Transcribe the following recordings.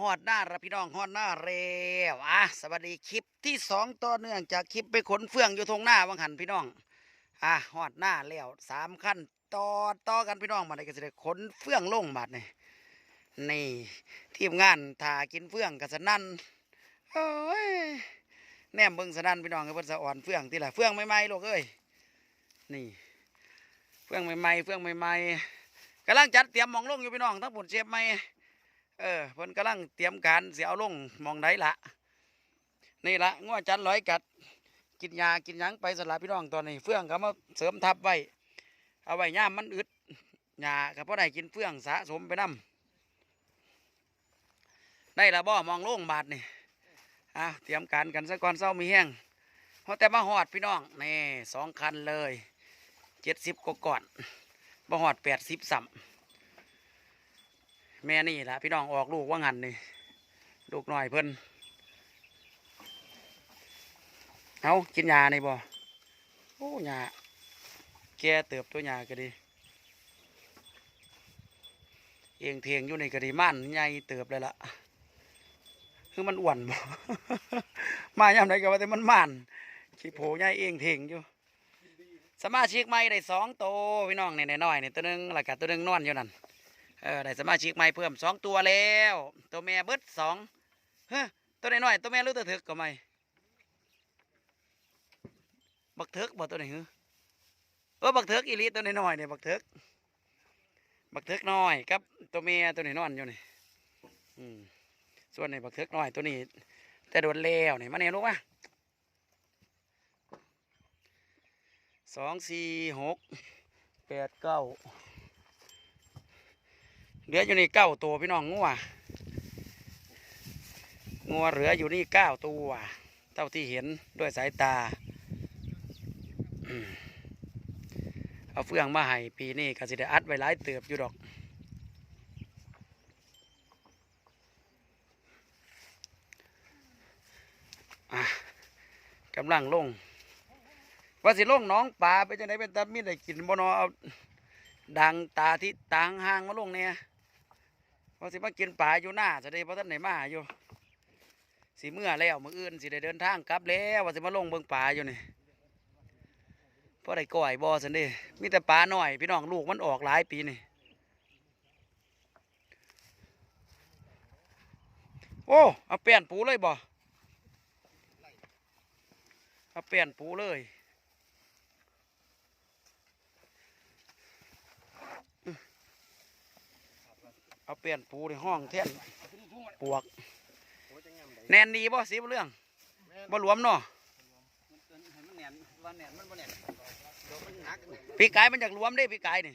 ฮอดหน้าระพี่น้องฮอดหน้าเร็วอะสวัสดีคลิปที่สองต่อเนื่องจากคลิปไปขนเฟืองอยู่ทงหน้าวังหันพี่น้องอะฮอดหน้าแล้วสามขั้นต่อต่อกันพี่น้องมาได้ก็จะได้ขนเฟืองลงบาดนี่นี่ทีมงานถ่ากินเฟืองกับสนั่นโอ้ยแนมเบิ่งสนั่นพี่น้องกับเพิ่นสะอ่อนเฟืองที่ละเฟืองใหม่ๆลูกเอ้ยนี่เฟืองใหม่ๆเฟืองใหม่ๆกำลังจัดเตรียมมองลงอยู่พี่น้องทั้งผลเชฟใหม่ เออเพิ่นกำลังเตรียมการเสียเอาลงมองไดละนี่ละง้อจันร้อยกัด กินยากินยังไปสลับพี่น้องตอนนี้ เฟื่องก็มาเสริมทับไว้ เอาไว้ย่ามมันอึดหญ้าก็พอได้กินเฟื่องสะสมไปนํได้ละบ่มองโล่งบาทนี่อะเตรียมการกันซะก่อนเศร้ามีแห้งเพราะแต่มาหอดพี่น้องนี่สองคันเลยเจ็ดสิบกว่าก่อนมาหอดแปดสิบสัม แม่นี่แหละพี่น้องออกลูกว่างันนี่ลูกหน่อยเพิ่นเอากินยาในบ่โอ้ยาแกเติบตัวยาก็ดี เองเทียงอยู่ในกระดีม่านใหญ่เติบเลยละคือมันอ้วนบ่ มาย่ำไหนก็ว่าแต่มันม่านขี้โผใหญ่เองเทียงอยู่ สมาชิกใหม่ได้สองโตพี่น้องเนี่ยน้อยเนี่ยตัวหนึงแล้วก็ตัวหนึงนอนอยู่นั่น เออได้สมาชิกใหม่เพิ่มสองตัวแล้ว ตัวแม่เบิดสองเฮ้ตัวน้อยๆตัวแม่รู้ตัวถึกก็ไม่บักเถิกบ่ตัวไหนหือเออบักเถิกอีลีตัวน้อยๆเนี่ยบักเถิกบักเถิกน้อยกับ ตัวแม่ตัวนี้นอนอยู่นี่อส่วนนี้บักเถิกน้อยตัวนี้ แต่โดนแล้วนี่มาเนี่ยลูกมาสองสี่หกแปดเก้า เหลืออยู่นี่เก้าตัวพี่น้องงัวงัวเหลืออยู่นี่เก้าตัวเท่าที่เห็นด้วยสายตา เอาเฟืองมาให้ปีนี้ก็สิได้อัดไว้หลายเติบอยู่ดอกกำลังลง ว่าสิลงน้องปลาไปจังไดเป็นตามีได้กินบ่นอเอาดังตาที่ต่างห่างมาลงเนี่ย พอสิมากินป่าอยู่หน้าจะได้พอท่านไหนมาอยู่สิเมื่อแล้วมืออื่นสิได้เดินทางกลับแล้วว่าสิมาลงเบิ่งป่าอยู่นี่เพอได้ก่อยบอสันด้มีแต่ปลาหน่อย พี่น้องลูกมันออกหลายปีนี่โอ้เอาเปลี่ยนปูเลยบ่เอาเปลี่ยนปูเลย เอาเปลี่ยนปูในห้องเท่นปวก แน่นดีบ่สีบ่เรื่องบ่หลวมเนาะปีกายมันอยากหลวมได้ปีกายนี่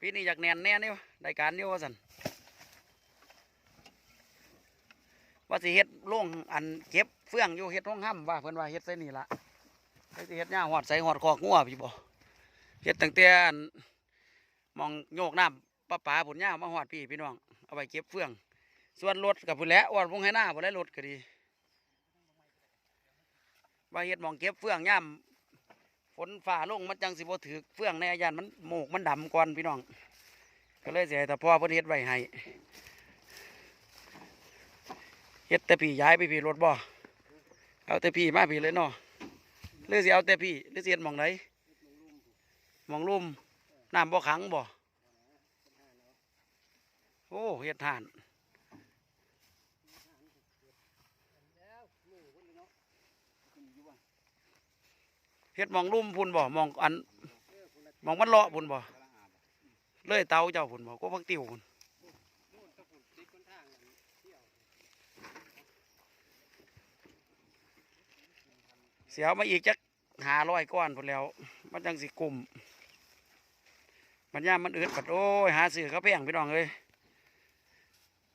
ปีนี้อยากแน่นแน่นี่วะได้การนี่ว่าสันว่าสิเฮ็ดโล่งอันเก็บเฟื่องอยู่เฮ็ดห้องห้ำว่าเพิ่นว่าเฮ็ดใส่นี่ละเฮ็ดสิเฮ็ดหญ้าหอดใส่หอดคอกงัวพี่บ่เฮ็ดตั้งแต่อันมองโยกน้ำ ป้าป๋าผุนย่ามาหอดพี่พี่น้อง เอาไปเก็บเฟือง ส่วนรถกับผุนแล้วอ้วนพงให้หน้าผุนแล้วรถก็ดีว่าเฮ็ดมองเก็บเฟืองย่ามฝนฝ่าลงมันจังสิบ่ถือเฟืองในอาญานมันโมกมันดำก่อนพี่น้อง ก็เลยเสียแต่พ่อเพิ่นเฮ็ดไว้ให้เฮ็ดแต่พี่ย้ายไปพี่รถบ่เอาแต่พี่มาพี่เลยเนาะหรือสิเอาแต่พี่หรือสิเฮ็ดมองไหนมองลุ่มน้ำบ่ขังบ่ โอ้เฮ็ดทานเฮ็ดหมองลุ่มพุ่นบ่หมองอันหมองมันเลาะพุ่นบ่เลยเตาเจ้าพุ่นบ่ก็พักติวพุ่นเสียวมาอีกจักหาร้อยก้อนพุ่นแล้ว มันจังสิกลุ่มมันย่ามมันอืดปัดโอ้ยหาซื้อเขาแพงพี่น้องเอ้ย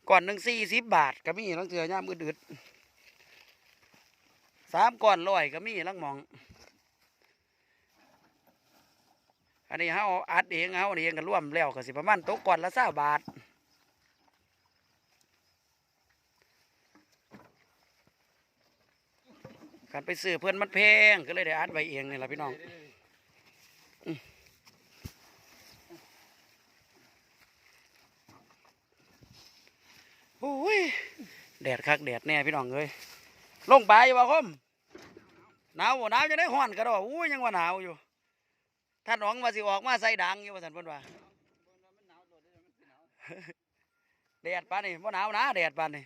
ก่อนหนึ่งสี่สิบบาทก็มีลังเถือย่ามอืดๆสามก่อนร้อยก็มีลังมอง อันนี้เขาอัดเองเขาเองก็ร่วมแล้วก็สิประมาณตกก่อนละเศร้าบาทการไปซื้อเพื่อนมันแพงก็เลยได้อัดไว้เองนี่แหละพี่น้อง อแดดคักแดดแน่พี่น้องเอ้ยลงไปบ่คมหนาวบ่หนาวจะได้ฮ้อนกระดอกอู้ยยังว่าหนาวอยู่ท่านหนองว่าสิออกมาใส่ดังอยู่ว่าซั่นเพิ่นว่าแดดปานนี่บ่หนาวนะแดดปานนี่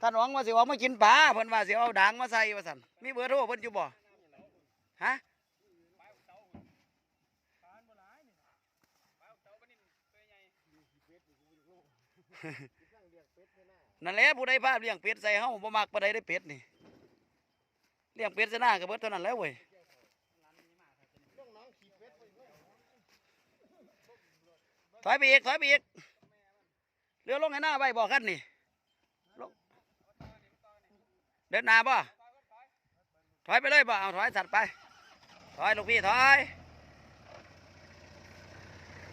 ท่านหวังว่าสิออกมากินปลาเพิ่นว่าสิเอาด่างมาใส่ว่าซั่นมีเบอร์โทรเพิ่นอยู่บ่ฮะ นั่นแหละผู้ใดพาเลี้ยงเป็ดใส่เฮาบ่มักปานใดได้เป็ดนี่เลี้ยงเป็ดซะหน้าก็เบิดเท่านั้นแล้วเว้ยถอยไปอีกถอยไปอีกเรือลงให้หน้าไว้บอกกันนี่ลงเดินหน้าบ่ถอยไปเลยบ่เอาถอยสัตว์ไป ถอยลูกพี่ถอย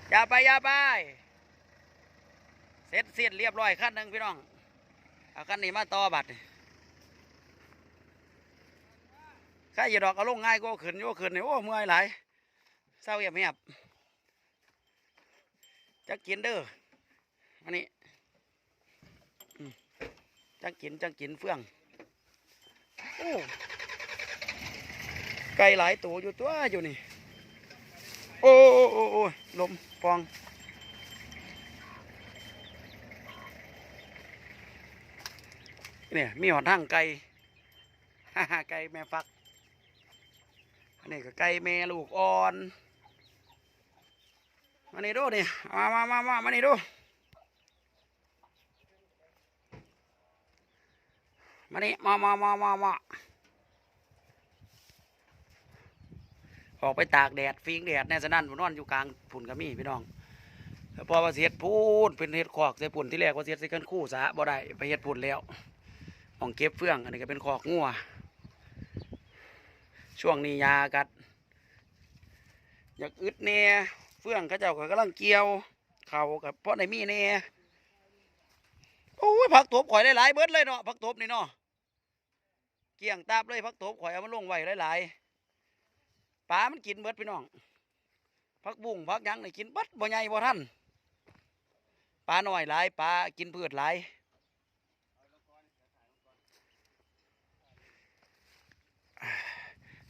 อย่าไปอย่าไป เสร็จเสียเรียบร้อยขั้นหนึ่งพี่น้อง เอาขั้นนี้มาต่อบัตรข้าอย่าดอกเอาลงง่ายก็ขึ้นโยกขึ้นนี่โอ้เมื่อยหลายเศร้าเหียบเหียบจะกินเด้ออันนี้จังกินจังกินเฟื่องโอ้ไก่หลายตัวอยู่ตัวอยู่นี่ โอ้โอ้โอ้โอ้ลมฟอง เนี่ยมีหอดทั้งไก่ไก่แม่ฟัก อันนี้ก็ไก่แม่ลูกอ่อนมานี่ดูนี่มามามามามานี่ดูมานี่มามามามามาออกไปตากแดดฟิงแดดแน่สนั่นผมนอนอยู่กลางผุนกระมี่พี่น้องแล้วพอมาเสียดพูนเป็นเห็ดขอกใส่ผุนที่แรกว่าเสียดใส่กันคู่สะบ่ได้ไปเห็ดผุนแล้ว หมองเก็บเฟื่อง อันนี้ก็เป็นขอกงัว ช่วงนี้ยากัด อยากอึดเน่เฟื่องเขาเจ้าก็กำลังเกี่ยว เข่ากับเพราะในมีเน่โอ้ยผักตบข่อยหลายๆเบิดเลยเนาะผักตบนี่เนาะเกี่ยงตาบเลยผักตบข่อยเอามาลงไว้หลายๆปลามันกินเบิดพี่น้องผักบุ้งผักยังนี่กินเบิดบ่ใหญ่บ่ทันปลาหน่อยหลายปลากินพืชหลาย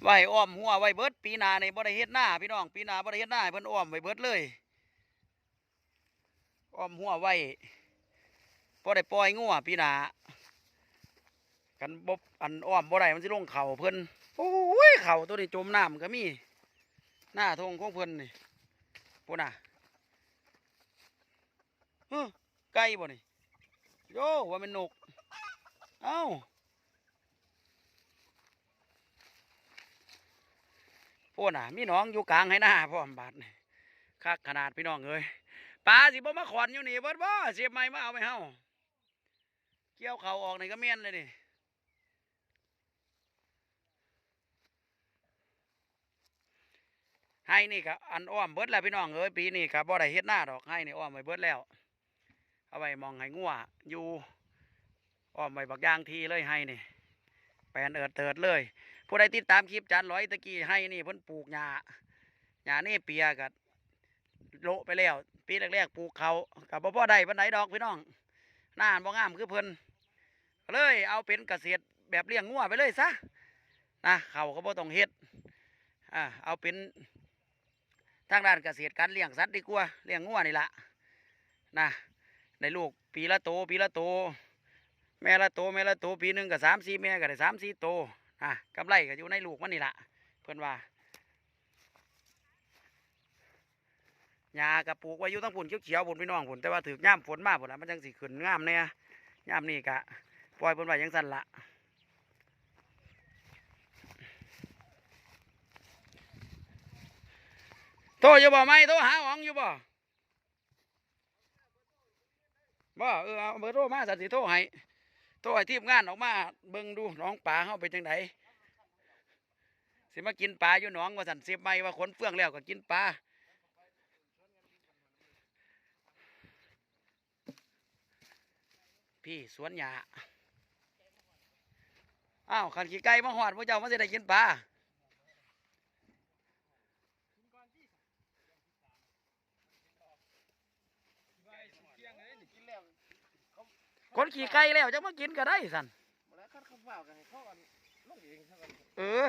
ไว้อ้อมหัวไว้เบิดปีนาในบ่ได้เฮ็ดหน้าพี่น้องปีนาบ่ได้เฮ็ดหน้าเพิ่นอ้อมไว้เบิดเลยอ้อมหัวไว้บ่ได้ปล่อยงัวปีนากันบ่อันอ้อมบ่ได้มันสิลงเข่าเพิ่นโอ้ยเข่าตัวนี้จมน้ำก็มีหน้าทงของเพิ่นนี่พุ่นน่ะเฮ้อไก่บ่นี่โยว่าเป็นนกเอ้า พวกน่ะ มีหน้องอยู่กลางให้หน้าพ่อมบาดนี่คักขนาดพี่น้องเอ้ยปลาสิบ่มาขอนอยู่นี่เบิดบ่เสียบไม้มาเอาไปเฮาเกี่ยวเขาออกในี่ก็เมียนเลยนี่ให้นี่ก็อันอ้อมเบิดแล้วพี่น้องเอ้ยปีนี้ก็บ่ได้เฮ็ดหน้าดอกให้นี่อ้อมไว้เบิดแล้ว เอาไว้มองให้งัวอยู่อ้อมไว้บักยางทีเลยให้นี่แปลนเอิดเติดเลย ผู้ใดติดตามคลิปจานร้อยตะกี้ให้นี่เพิ่นปลูกหญ้าหญ้านี่เปียกับโละไปแล้วปีแรกๆปลูกเขากับบ่อได้ปานใดดอกพี่น้องหน้าบ่งามคือเพิ่นเลยเอาเป็นเกษตรแบบเลี้ยงงัวไปเลยซะนะเขาก็บ่ต้องเฮ็ดอ่าเอาเป็นทางด้านเกษตรการเลี้ยงสัตว์ดีกว่าเลี้ยงงัวนี่ละนะในลูกปีละโตปีละโตแม่ละโตแม่ละโตปีหนึ่งก็สามสี่แม่ก็ได้สามสี่โต อะกำไรก็อยู่ในลูกมันนี่ละเพื่อนว่าหญ้ากับปลูกไว้อยู่ทั้งผุนเขียวๆผุนพี่น้องผุนแต่ว่าถือย่ามฝนมากผุนละมันจังสิขึ้นงามเนี่ยย่ามนี่กะปล่อยเพิ่นไว้อยังสั่นละโทรอยู่บ่ไหมโทรหาหวังอยู่บ่บ่เออเอาเบอร์โทรมาสันสิโทรให้ ตัวไอ้ทีมงานออกมาเบิ่งดูน้องปลาเข้าไปจังไหนสิมากินปลาอยู่หนองว่าสันเสียบไม่ว่าขนเฟื่องแล้วก็กินปลาพี่สวนหญ้าอ้าวขันขี้ไก่มาหอดพวกเจ้ามาสิได้กินปลา คนขี่ไก่แล้วจะมากินก็ได้สันบ่แล้วคันเขาเฝ้ากันให้เขากันลงเองเขากันเออ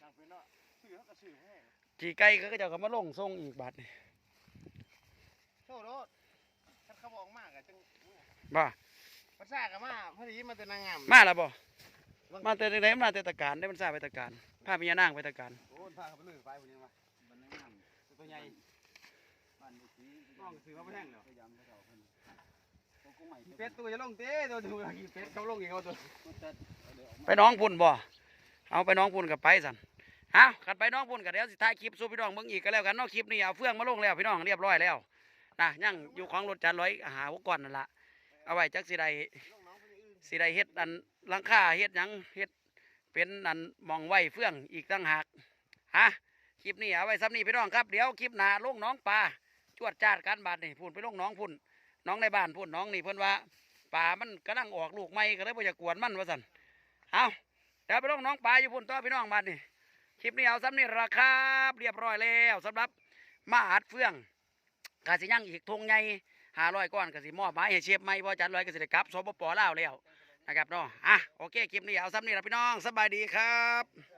ทางเป็นเนาะซื้อเขาก็ซื้อให้ขี่ไก่ก็จะเขามาลงทรงอีกบาทนี่โทษโทษคันเขาบอกมากอะจังบ่ภาษาก็มาพอดีมาแต่นางงามมาแล้วบ่มาแต่ไหนมาแต่ตะการได้มันทราบไปตะการพาพญานางไปตะการโอ้พาเขาไปลือไปพุ่นยังวะมันนางงามตัวใหญ่บ้านสีน้องซื้อมาบ่แห้งแล้วพยายามให้เขา เป็ดตัวจะลงเต้ตัวดูกี่เป็ดเขาลงเองเขาตัวไปน้องพุ่นบ่ เอาไปน้องพุ่นกับไปสันเอาขันไปน้องพุ่นกับเดี๋ยวสิถ่ายคลิปสู่พี่น้องเบิ่งอีกก็แล้วกันนอกคลิปนี้เอาเฟื่องมาลงแล้วพี่น้องเรียบร้อยแล้วนะยังอยู่ของรถจานร้อยหาหกก้อนนั่นละเอาไว้จักสิไดสิไดเฮ็ดอันลังค่าเฮ็ดยังเฮ็ดเป็นอันมองไว้เฟื่องอีกต่างหากฮะคลิปนี้เอาไว้ซ้ำนี้พี่น้องครับเดี๋ยวคลิปหน้าลงน้องปลาจวดจาดกันบาดนี่พุ่นไปลงน้องพุ่น น้องในบ้านพุ่นน้องนี่เพิ่นว่าป่ามันกำลังออกลูกใหม่ก็เลยบ่อยากกวนมันว่าซั่นเอาเดี๋ยวไปลงน้องปลาอยู่พุ่นต่อพี่น้องบ้าดนี่คลิปนี้เอาซ้ำนี้ราคาเรียบร้อยแล้วสำหรับมาอัดเฟื่องกาสิยังอีกทงใหญ่ห้าร้อยก้อนกาสิมอบหมายให้เชฟใหม่พอจันร้อยกาสิได้กลับสปปลาวแล้วนะครับเนาะอะโอเคคลิปนี้เอาซ้ำนี่ละพี่น้องสบายดีครับ